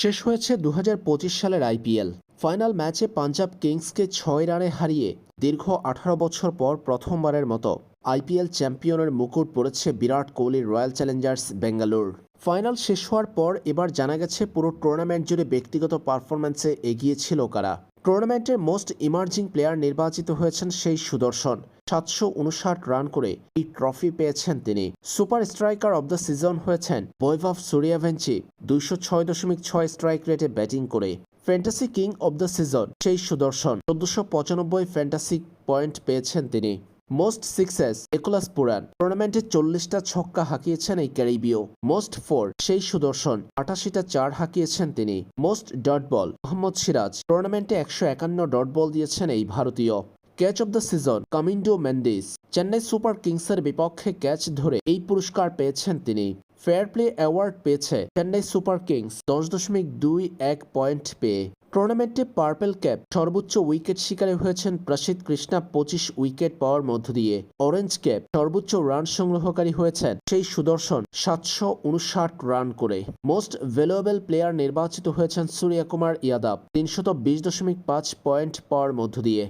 শেষ হয়েছে দু হাজার পঁচিশ সালের আইপিএল। ফাইনাল ম্যাচে পাঞ্জাব কিংসকে ছয় রানে হারিয়ে দীর্ঘ আঠারো বছর পর প্রথমবারের মতো আইপিএল চ্যাম্পিয়নের মুকুট পড়েছে বিরাট কোহলির রয়্যাল চ্যালেঞ্জার্স ব্যাঙ্গালোর ফাইনাল শেষ হওয়ার পর এবার জানা গেছে পুরো টুর্নামেন্ট জুড়ে ব্যক্তিগত পারফরম্যান্সে এগিয়েছিল কারা। টুর্নামেন্টের মোস্ট ইমার্জিং প্লেয়ার নির্বাচিত হয়েছেন সেই সুদর্শন। সাতশো উনষাট রান করে এই ট্রফি পেয়েছেন তিনি। Super striker of the season হয়েছেন বৈভব সুরিয়াভেঞ্চি দুইশো ছয় দশমিক ছয় স্ট্রাইক রেটে ব্যাটিং করে। Fantasy king of the season, সেই সুদর্শন। চোদ্দশো পঁচানব্বই ফ্যান্টাসি পয়েন্ট পেয়েছেন তিনি। মোস্ট সিক্সেস নিকোলাস পুরান টুর্নামেন্টে চল্লিশটা ছক্কা হাঁকিয়েছেন এই ক্যারিবীয়। মোস্ট ফোর, সেই সুদর্শন। আটাশিটা চার হাঁকিয়েছেন তিনি। Most dot ball, Mohammed Siraj. টুর্নামেন্টে একশো একান্ন ডট বল দিয়েছেন এই ভারতীয়। Catch of the season, Kamindu Mendis. Chennai super কিংসের বিপক্ষে ক্যাচ ধরে এই পুরস্কার পেয়েছেন তিনি। ফেয়ার প্লে অ্যাওয়ার্ড পেয়েছে চেন্নাই সুপার কিংস, দশ দশমিক দুই এক পয়েন্ট পেয়ে। টুর্নামেন্টে পার্পেল ক্যাপ সর্বোচ্চ উইকেট শিকারে হয়েছেন প্রসিদ্ধ কৃষ্ণা পঁচিশ উইকেট পাওয়ার মধ্য দিয়ে। অরেঞ্জ ক্যাপ সর্বোচ্চ রান সংগ্রহকারী হয়েছেন সেই সুদর্শন সাতশো উনষাট রান করে। মোস্ট ভ্যালুয়েবল প্লেয়ার নির্বাচিত হয়েছেন সূর্যকুমার ইয়াদাব, তিনশত বিশ দশমিক পাঁচ পয়েন্ট পাওয়ার মধ্য দিয়ে।